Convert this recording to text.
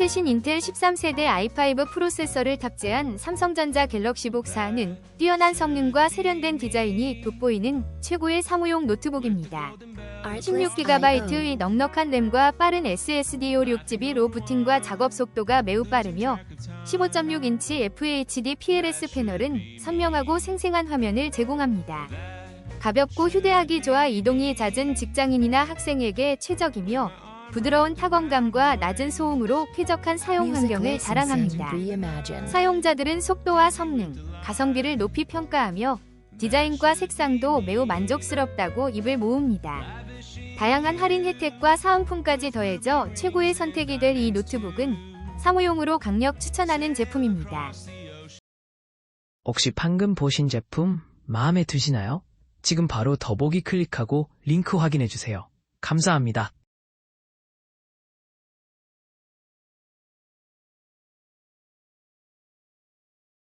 최신 인텔 13세대 i5 프로세서를 탑재한 삼성전자 갤럭시북 4는 뛰어난 성능과 세련된 디자인이 돋보이는 최고의 사무용 노트북입니다. 16GB의 넉넉한 램과 빠른 SSD 56GB 부팅과 작업 속도가 매우 빠르며 15.6인치 FHD PLS 패널은 선명하고 생생한 화면을 제공합니다. 가볍고 휴대하기 좋아 이동이 잦은 직장인이나 학생에게 최적이며 부드러운 타건감과 낮은 소음으로 쾌적한 사용 환경을 자랑합니다. 사용자들은 속도와 성능, 가성비를 높이 평가하며 디자인과 색상도 매우 만족스럽다고 입을 모읍니다. 다양한 할인 혜택과 사은품까지 더해져 최고의 선택이 될 이 노트북은 사무용으로 강력 추천하는 제품입니다. 혹시 방금 보신 제품 마음에 드시나요? 지금 바로 더보기 클릭하고 링크 확인해 주세요. 감사합니다.